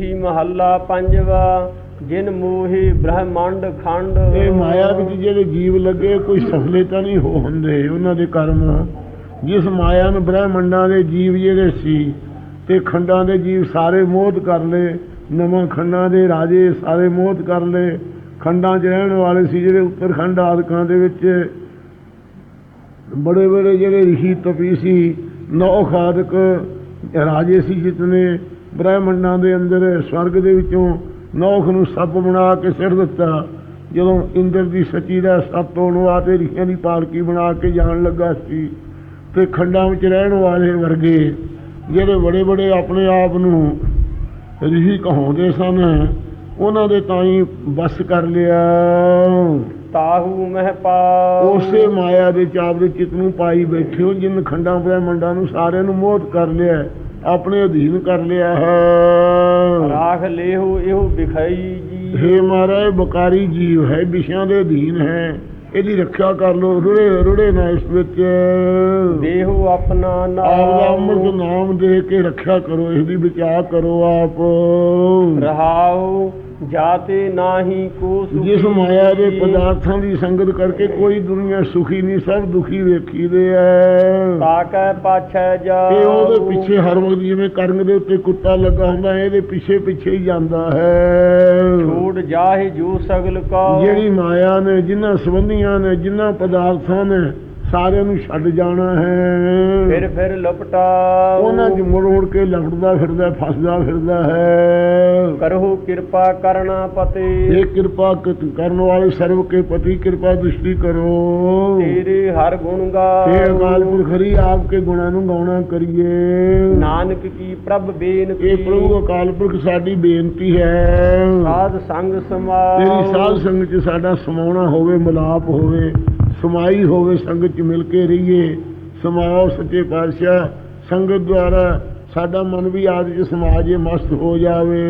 ਮੂਹੀ ਮਹੱਲਾ ਪੰਜਵਾ, ਜਿਨ ਮੂਹੀ ਬ੍ਰਹਮੰਡ ਖੰਡ। ਇਹ ਮਾਇਆ ਵਿੱਚ ਜਿਹੜੇ ਜੀਵ ਲੱਗੇ, ਕੋਈ ਸਫਲੇ ਤਾਂ ਨਹੀਂ ਹੋ ਹੁੰਦੇ, ਉਹਨਾਂ ਦੇ ਕਰਮ। ਜਿਸ ਮਾਇਆ ਨੂੰ ਬ੍ਰਹਮੰਡਾਂ ਦੇ ਜੀਵ ਜਿਹੜੇ ਸੀ, ਤੇ ਖੰਡਾਂ ਦੇ ਜੀਵ ਸਾਰੇ ਮੋਹਤ ਕਰ ਲਏ, ਨਵਾਂ ਖੰਡਾਂ ਦੇ ਰਾਜੇ ਸਾਰੇ ਮੋਹਤ ਕਰ ਲਏ, ਖੰਡਾਂ 'ਚ ਰਹਿਣ ਵਾਲੇ ਸੀ ਜਿਹੜੇ ਉੱਤਰਖੰਡ ਆਦਿਕਾਂ ਦੇ ਵਿੱਚ। ਬੜੇ ਬੜੇ ਜਿਹੜੇ ਰਿਸ਼ੀ ਤਪੀ ਸੀ ਨੌ ਖਾਦਕ ਰਾਜੇ ਸੀ ਜਿਤਨੇ ਬ੍ਰਹਮੰਡਾਂ ਦੇ ਅੰਦਰ ਸਵਰਗ ਦੇ ਵਿੱਚੋਂ ਨੌਖ ਨੂੰ ਸੱਪ ਬਣਾ ਕੇ ਸਿਰ ਦਿੱਤਾ। ਜਦੋਂ ਇੰਦਰ ਦੀ ਸੱਚੀ ਦਾ ਸੱਪ ਤੋਂ ਆ ਤੇ ਰਿਸ਼ੀਆਂ ਦੀ ਪਾਲਕੀ ਬਣਾ ਕੇ ਜਾਣ ਲੱਗਾ ਸੀ ਤੇ ਖੰਡਾਂ ਵਿੱਚ ਰਹਿਣ ਵਾਲੇ ਵਰਗੇ ਜਿਹੜੇ ਬੜੇ ਬੜੇ ਆਪਣੇ ਆਪ ਨੂੰ ਰਿਸ਼ੀ ਕਹਾਉਂਦੇ ਸਨ ਉਹਨਾਂ ਦੇ ਤਾਈ ਬਸ ਕਰ ਲਿਆ। ਤਾਹੂ ਮਹਿ ਪਾਉ। ਉਸੇ ਮਾਇਆ ਦੇ ਚਾਪ ਦੇ ਚਿਤ ਨੂੰ ਪਾਈ ਬੈਠੇ ਹੋ ਜਿਨ ਖੰਡਾਂ ਬ੍ਰਹਮੰਡਾਂ ਨੂੰ ਸਾਰਿਆਂ ਨੂੰ ਮੋਹਤ ਕਰ ਲਿਆ। ਹੈ, ਆਪਣੇ ਅਧੀਨ ਕਰ ਲਿਆ ਹੈ। ਰਾਖ ਲੇਹੂ ਇਹੋ ਵਿਖਾਈ ਜੀ। ਹੇ ਮਹਾਰਾਜ ਬਕਾਰੀ ਜੀਵ ਹੈ ਵਿਸ਼ਿਆਂ ਦੇ ਅਧੀਨ ਹੈ। ਇਹਦੀ ਰੱਖਿਆ ਕਰ ਲੋ ਰੁੜੇ ਰੁੜੇ ਨਾ ਇਸ ਵਿੱਚ। ਦੇਹੂ ਆਪਣਾ ਆਪ ਦਾ ਅੰਮ੍ਰਿਤ ਨਾਮ ਨਾਮ ਦੇ ਕੇ ਰੱਖਿਆ ਕਰੋ ਇਹਦੀ ਬਚਾਅ ਕਰੋ ਆਪ। ਰਹਾਉ ਜਾਤੇ ਨਾਹੀ ਕੋ ਸੁਖੀ। ਜਿਸ ਮਾਇਆ ਦੇ ਪਦਾਰਥਾਂ ਦੀ ਸੰਗਤ ਕਰਕੇ ਕੋਈ ਦੁਨੀਆ ਸੁਖੀ ਨਹੀਂ ਸਭ ਦੁਖੀ ਵੇਖੀਦੇ ਐ। ਤਾਕੈ ਪਾਛੈ ਜਾ ਇਹ ਉਹਦੇ ਪਿੱਛੇ ਹਰ ਵਕਤ ਜਿਵੇਂ ਕਰੰਗ ਦੇ ਉੱਤੇ ਕੁੱਤਾ ਲੱਗਾ ਹੁੰਦਾ ਹੈ, ਇਹਦੇ ਪਿੱਛੇ ਪਿੱਛੇ ਹੀ ਜਾਂਦਾ ਹੈ। ਛੂਟ ਜਾਹਿ ਜੋ ਸਗਲ ਕਾ। ਜਿਹੜੀ ਮਾਇਆ ਨੇ ਜਿਨ੍ਹਾਂ ਸੰਬੰਧੀਆਂ ਨੇ ਜਿਨ੍ਹਾਂ ਪਦਾਰਥਾਂ ਨੇ ਸਾਰਿਆਂ ਨੂੰ ਛੱਡ ਜਾਣਾ ਹੈ। ਫਿਰ ਫਿਰ ਲਪਟਾ ਉਹਨਾਂ ਮੁੜ ਮੁੜ ਕੇ ਲਗੜਦਾ ਫਿਰਦਾ ਫਸਦਾ ਫਿਰਦਾ ਹੈ। ਕਰਹੁ ਕਿਰਪਾ ਕਰਨਾ ਪਤੇ। ਇਹ ਕਿਰਪਾ ਕਰਨ ਵਾਲੇ ਸਰਵ ਕੇ ਪਤੀ ਕਿਰਪਾ ਦ੍ਰਿਸ਼ਟੀ ਕਰੋ। ਤੇਰੇ ਹਰ ਗੁਣ ਗਾ ਇਹ ਅਕਾਲ ਪੁਰਖ ਹਰੀ ਆਪ ਕੇ ਗੁਣਾਂ ਨੂੰ ਗਾਉਣਾ ਕਰੀਏ। ਨਾਨਕ ਕੀ ਪ੍ਰਭ ਬੇਨਤੀ। ਇਹ ਪ੍ਰਭੂ ਅਕਾਲ ਪੁਰਖ ਸਾਡੀ ਬੇਨਤੀ ਹੈ। ਸਾਧ ਸੰਗ ਸਮਾ ਤੇਰੀ ਸਾਧ ਸੰਗਤ ਚ ਸਾਡਾ ਸਮਾਉਣਾ ਹੋਵੇ ਮਿਲਾਪ ਹੋਵੇ। ਸਮਾਈ ਹੋਵੇ ਸੰਗਤ ਚ ਮਿਲ ਕੇ ਰਹੀਏ। ਸਮਾਓ ਸੱਚੇ ਪਾਤਸ਼ਾਹ, ਸੰਗਤ ਦੁਆਰਾ ਸਾਡਾ ਮਨ ਵੀ ਆਦਿ ਚ ਸਮਾਜੇ ਮਸਤ ਹੋ ਜਾਵੇ।